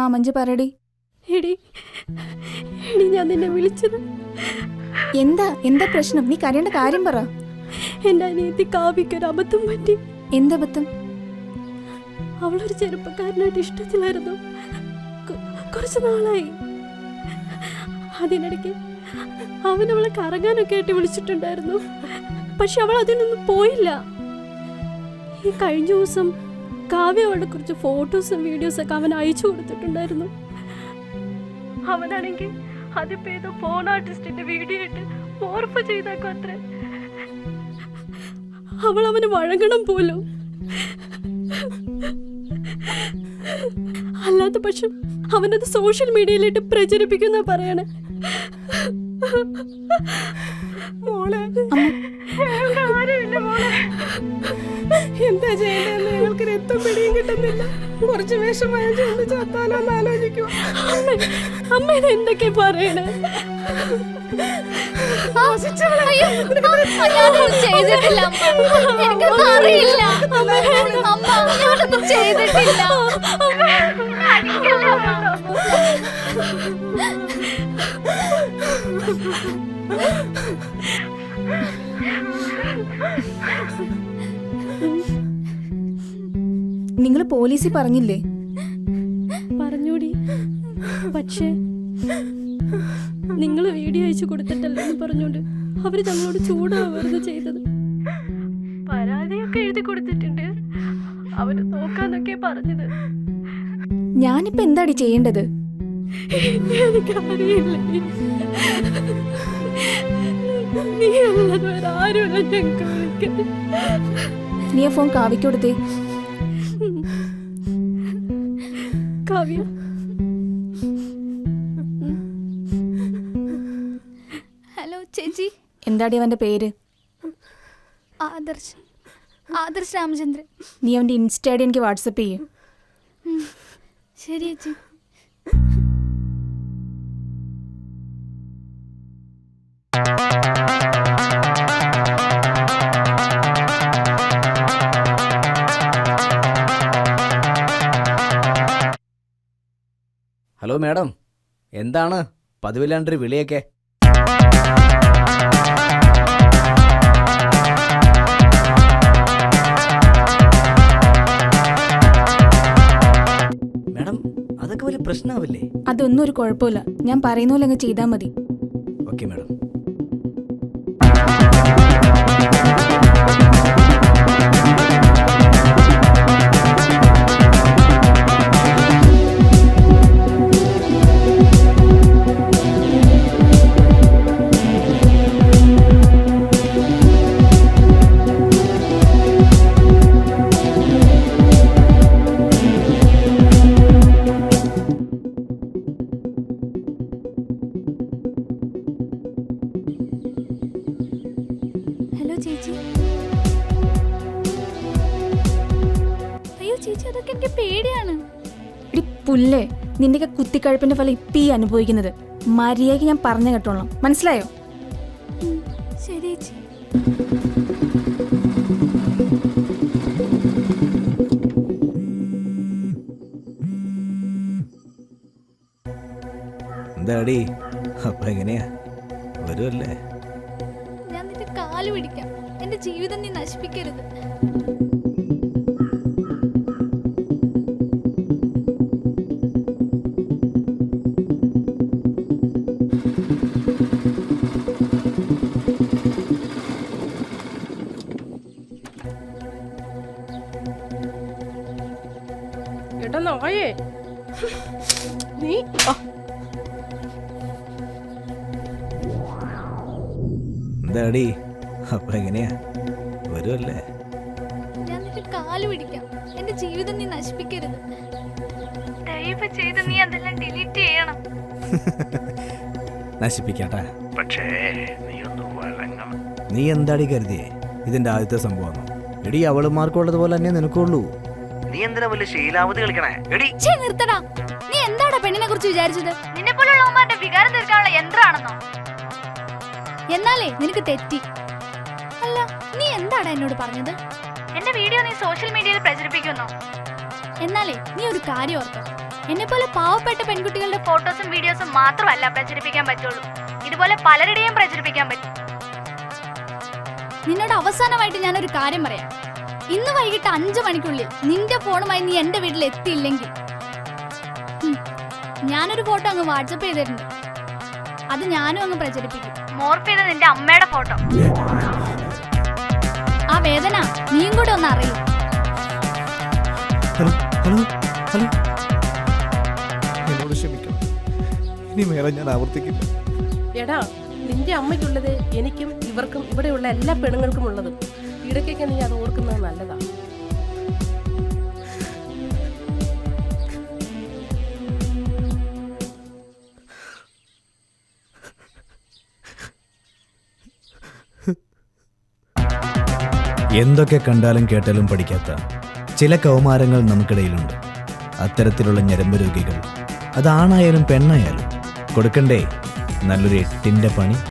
ആ മഞ്ജു പറയടി. എടി എടി ഞാൻ നിന്നെ വിളിച്ചത്. എന്താ എന്താ പ്രശ്നം? നീ കരയേണ്ട കാര്യം പറ. എന്റെ അനിയത്തി കാവ്യക്ക് ഒരു അബദ്ധം പറ്റി. എന്തബദ്ധം അവളൊരു ചെറുപ്പക്കാരനായിട്ട് ഇഷ്ടത്തിലായിരുന്നു. കുറച്ച് നാളായി. അതിനിടയ്ക്ക് അവൻ അവളെ കറങ്ങാനൊക്കെ ആയിട്ട് വിളിച്ചിട്ടുണ്ടായിരുന്നു. പക്ഷെ അവൾ അതിനൊന്നും പോയില്ല. ഈ കഴിഞ്ഞ ദിവസം കാവ്യ അവളുടെ കുറച്ച് ഫോട്ടോസും വീഡിയോസും ഒക്കെ അവൻ അയച്ചു കൊടുത്തിട്ടുണ്ടായിരുന്നു. അവനാണെങ്കിൽ അതിപ്പോ ഏതോ ഫോൺ ആർട്ടിസ്റ്റിന്റെ വീഡിയോ ഇട്ട് ഓർപ്പ് ചെയ്തേക്കും അത്ര. അവൾ അവന് വഴങ്ങണം പോലും. അല്ലാത്ത പക്ഷം അവനത് സോഷ്യൽ മീഡിയയിലിട്ട് പ്രചരിപ്പിക്കുന്ന പറയണേ. മോളെ. എന്താ ചെയ്യേണ്ടതെന്ന് ഞങ്ങൾക്ക് രക്തം പിടിയും കിട്ടുന്നില്ല. കുറച്ച് വിഷമയ കൊണ്ട് ചത്താലോന്ന് ആലോചിക്കുക അമ്മ അമ്മ ഇത് എന്തൊക്കെ പറയണേ? ചെയ്തിട്ടില്ല. എനിക്കൊന്നും അറിയില്ല. അമ്മ ഞാനൊന്നും ചെയ്തിട്ടില്ല. നിങ്ങൾ പോലീസിൽ പറഞ്ഞില്ലേ? പറഞ്ഞൂടി. പക്ഷേ നിങ്ങൾ വീഡിയോ അയച്ചു കൊടുത്തിട്ടല്ലോ എന്ന് പറഞ്ഞുകൊണ്ട് അവർ തങ്ങളോട് ചൂടാവരുത് ചെയ്തത്. പരാതിയൊക്കെ എഴുതി കൊടുത്തിട്ടുണ്ട്. അവർ നോക്കാന്നൊക്കെ പറഞ്ഞത്. ഞാനിപ്പോ എന്താടി ചെയ്യേണ്ടത്? എനിക്കറിയില്ല. നീ അല്ലാതെ വേറെ ആരുമില്ല ഞങ്ങൾക്ക് വിളിക്കുന്നത് നീ ആ ഫോൺ കാവിക്ക് കൊടുത്തേ. കാവ്യ. ഹലോ ചേച്ചി. എന്താടി അവന്റെ പേര്? ആദർശ്. ആദർശ് രാമചന്ദ്രൻ. നീ അവന്റെ ഇൻസ്റ്റ ഐ ഡി എനിക്ക് വാട്സപ്പ് ചെയ്യേ. ശരി ചേച്ചി. Hello madam. എന്താണ്? പതിവില്ലാണ്ടൊരു വിളിയൊക്കെ. മാഡം അതൊക്കെ വലിയ പ്രശ്നമാവില്ലേ അതൊന്നും ഒരു കുഴപ്പമില്ല. ഞാൻ പറയുന്ന പോലെ അങ്ങ് ചെയ്താൽ മതി. Okay madam. അതൊക്കെ എനിക്ക് പേടിയാണ്. ഇടി പുല്ലേ നിന്റെയൊക്കെ കുത്തിക്കഴുപ്പിന്റെ ഫലം ഇപ്പീ അനുഭവിക്കുന്നത്. മര്യാദയ്ക്ക് ഞാൻ പറഞ്ഞു കേട്ടോളാം. മനസ്സിലായോ? ശരി ചേച്ചി. എന്താടി? അപ്പൊ എങ്ങനെയാ? വരുമല്ലേ ഞാൻ നിന്റെ കാൽ പിടിക്കാം. എന്റെ ജീവിതം നീ നശിപ്പിക്കരുത്. നായേ. നീ? എന്താടി? അപ്പൊ എങ്ങനെയാ? വരുമല്ലേ ഞാൻ നിന്റെ കാൽ പിടിക്കാം. എന്റെ ജീവിതം നീ നശിപ്പിക്കരുത്. ദയവ് ചെയ്ത് നീ അതെല്ലാം ഡിലീറ്റ് ചെയ്യണം. നശിപ്പിക്കാട്ടാ. പക്ഷേ നീ ഒന്ന് വഴങ്ങണം. നീ എന്താടി കരുതിയേ? ഇതിന്റെ ആദ്യത്തെ സംഭവം എടി അവളുമാർക്കുള്ളതുപോലെ തന്നെ നിനക്കുള്ളൂ. നീ എന്തിനാ വലിയ ശീലാവധി കളിക്കണേ? എടി. ഛേ നിർത്തടാ. നീ എന്താടാ പെണ്ണിനെ കുറിച്ച് വിചാരിച്ചത്? നിന്നെ പോലുള്ളവന്മാരുടെ വികാരം തീർക്കാനുള്ള യന്ത്രമാണെന്നോ? എന്നാലേ നിനക്ക് തെറ്റി. അല്ല നീ എന്താടാ എന്നോട് പറഞ്ഞത്? എന്റെ വീഡിയോ നീ സോഷ്യൽ മീഡിയയിൽ പ്രചരിപ്പിക്കുന്നു. എന്നാലേ നീ ഒരു കാര്യം ഓർത്തോ. എന്നെ പോലെ പാവപ്പെട്ട പെൺകുട്ടികളുടെ ഫോട്ടോസും വീഡിയോസും മാത്രമല്ല പ്രചരിപ്പിക്കാൻ പറ്റുള്ളൂ. ഇതുപോലെ പലരുടെയും പ്രചരിപ്പിക്കാൻ പറ്റും. നിന്നോട് അവസാനമായിട്ട് ഞാനൊരു കാര്യം പറയാം. ഇന്ന് വൈകിട്ട് അഞ്ചു മണിക്കുള്ളിൽ നിന്റെ ഫോണുമായി നീ എന്റെ വീട്ടിൽ എത്തിയില്ലെങ്കിൽ. ഞാനൊരു ഫോട്ടോ അങ്ങ് വാട്സപ്പ് ചെയ്തിട്ടുണ്ട്. അത് ഞാനും അങ്ങ് പ്രചരിപ്പിക്കും. മോർഫ് ചെയ്ത നിന്റെ അമ്മയുടെ ഫോട്ടോ. ആ വേദന നീയും കൂടെ ഒന്ന് അറിയൂ. Hello hello hello. ഇനി മേലെ ഞാൻ ആവർത്തിക്കില്ല. എടാ നിന്റെ അമ്മയ്ക്കുള്ളത് എനിക്കും ഇവർക്കും ഇവിടെയുള്ള എല്ലാ പെണ്ണുങ്ങൾക്കും ഉള്ളതും. ഇടയ്ക്കൊക്കെ നീ അത് ഓർക്കുന്നത് നല്ലതാ. എന്തൊക്കെ കണ്ടാലും കേട്ടാലും പഠിക്കാത്ത ചില കൗമാരങ്ങൾ നമുക്കിടയിലുണ്ട്. അത്തരത്തിലുള്ള ഞരമ്പ് രോഗികൾ. അതാണായാലും പെണ്ണായാലും കൊടുക്കണ്ടേ? നല്ലൊരു എട്ടിന്റെ പണി.